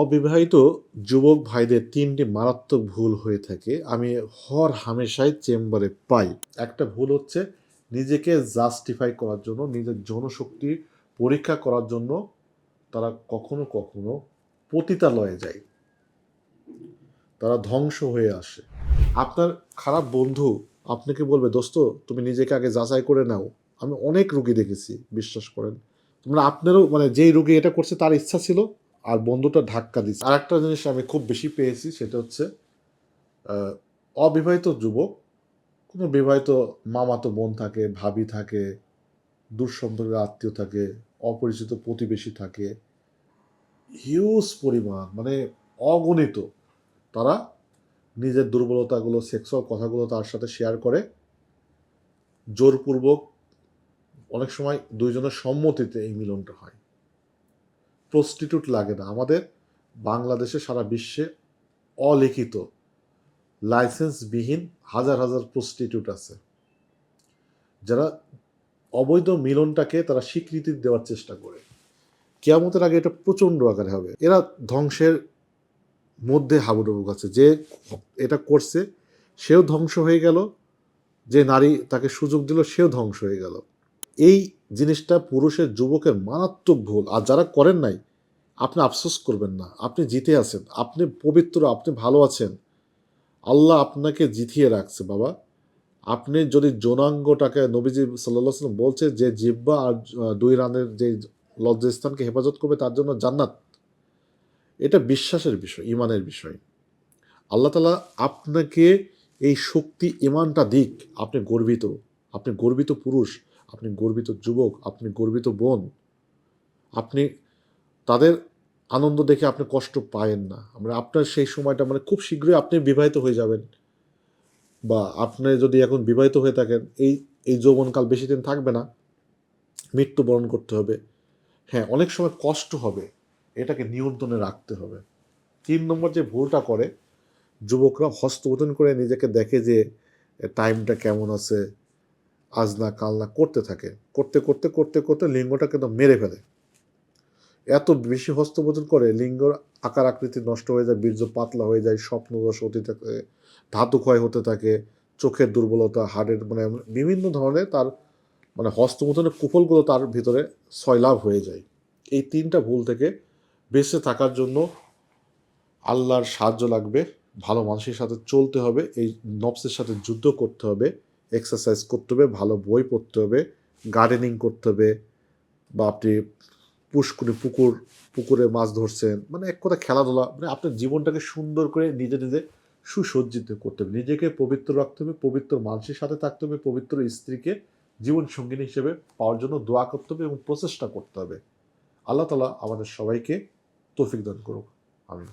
অবিবাহিত যুবক ভাইদের তিনটি মারাত্মক ভুল হয়ে থাকে। আমি হর হামেশাই চেম্বারে পাই। একটা ভুল হচ্ছে নিজেকে জাস্টিফাই করার জন্য, নিজের জনশক্তি পরীক্ষা করার জন্য তারা কখনো কখনো পতিতালয়ে যায়। তারা ধ্বংস হয়ে আসে। আপনার খারাপ বন্ধু আপনাকে বলবে, দোস্ত, তুমি নিজেকে আগে যাচাই করে নাও। আমি অনেক রুগী দেখেছি, বিশ্বাস করেন। তোমরা আপনারও মানে যেই রুগী এটা করছে, তার ইচ্ছা ছিল আর বন্ধুটা ধাক্কা দিচ্ছে। আর একটা জিনিস আমি খুব বেশি পেয়েছি, সেটা হচ্ছে অবিবাহিত যুবক, কোনো বিবাহিত মামাতো বোন থাকে, ভাবি থাকে সম্পর্কের আত্মীয় থাকে, অপরিচিত প্রতিবেশী থাকে, হিউজ পরিমাণ মানে অগণিত, তারা নিজের দুর্বলতাগুলো, সেক্সুয়াল কথাগুলো তার সাথে শেয়ার করে, জোরপূর্বক অনেক সময় দুইজনের সম্মতিতে এই মিলনটা হয়। প্রস্টিটিউট লাগে না। আমাদের বাংলাদেশে সারা বিশ্বে অলিখিত লাইসেন্সবিহীন হাজার হাজার প্রস্টিটিউট আছে। যারা অবৈধ মিলনটাকে তারা স্বীকৃতি দেওয়ার চেষ্টা করে। কেয়ামতের আগে এটা প্রচণ্ড আকারে হবে। এরা ধ্বংসের মধ্যে হাবুডুবু আছে যে এটা করছে, সেও ধ্বংস হয়ে গেল। যে নারী তাকে সুযোগ দিল, সেও ধ্বংস হয়ে গেল। এই জিনিসটা পুরুষের যুবকের মারাত্মক ভুল। আর যারা করেন নাই, আপনি আফসোস করবেন না। আপনি জিতে আছেন, আপনি পবিত্র, আপনি ভালো আছেন। আল্লাহ আপনাকে জিতিয়ে রাখছে, বাবা। আপনি যদি যৌনাঙ্গটাকে নবীজি সাল্লাহ সাল্লাম বলছে যে জিব্বা আর দুই রানের যে লজ্জাস্থানকে হেফাজত করবে, তার জন্য জান্নাত। এটা বিশ্বাসের বিষয়, ইমানের বিষয়। আল্লাহ তালা আপনাকে এই শক্তি, ইমানটা দিক। আপনি গর্বিত আপনি গর্বিত পুরুষ। আপনি গর্বিত যুবক, আপনি গর্বিত বোন। আপনি তাদের আনন্দ দেখে আপনি কষ্ট পায়েন না। আমরা আপনার সেই সময়টা মানে খুব শীঘ্রই আপনি বিবাহিত হয়ে যাবেন। বা আপনি যদি এখন বিবাহিত হয়ে থাকেন, এই এই যৌবনকাল বেশি দিন থাকবে না। মৃত্যুবরণ করতে হবে। হ্যাঁ অনেক সময় কষ্ট হবে। এটাকে নিয়ন্ত্রণে রাখতে হবে। তিন নম্বর যে ভুলটা করে, যুবকরা হস্তবোধন করে নিজেকে দেখে যে টাইমটা কেমন আছে? আজ না কাল না করতে থাকে। করতে করতে করতে করতে লিঙ্গটা কিন্তু মেরে ফেলে। এত বেশি হস্তবোধন করে লিঙ্গর আকার আকৃতি নষ্ট হয়ে যায়, বীর্য পাতলা হয়ে যায় স্বপ্নদোষ হতে থাকে, ধাতু ক্ষয় হতে থাকে, চোখের দুর্বলতা, হাড়ের মানে বিভিন্ন ধরনের তার মানে হস্তমোধনের কুফলগুলো তার ভিতরে সয়লাভ হয়ে যায়। এই তিনটা ভুল থেকে বেঁচে থাকার জন্য আল্লাহর সাহায্য লাগবে, ভালো মানুষের সাথে চলতে হবে, এই নবসের সাথে যুদ্ধ করতে হবে। এক্সারসাইজ করতে হবে, ভালো বই পড়তে হবে গার্ডেনিং করতে হবে, বা আপনি পুষ্করি পুকুর, পুকুরে মাছ ধরছেন মানে এক কথা খেলাধুলা মানে আপনার জীবনটাকে সুন্দর করে নিজে নিজে সুসজ্জিত করতে হবে। নিজেকে পবিত্র রাখতে হবে, পবিত্র মানুষের সাথে থাকতে হবে, পবিত্র স্ত্রীকে জীবন সঙ্গিনী হিসেবে পাওয়ার জন্য দোয়া করতে হবে এবং প্রচেষ্টা করতে হবে। আল্লাহ তালা আমাদের সবাইকে তৌফিক দান করুক। আমি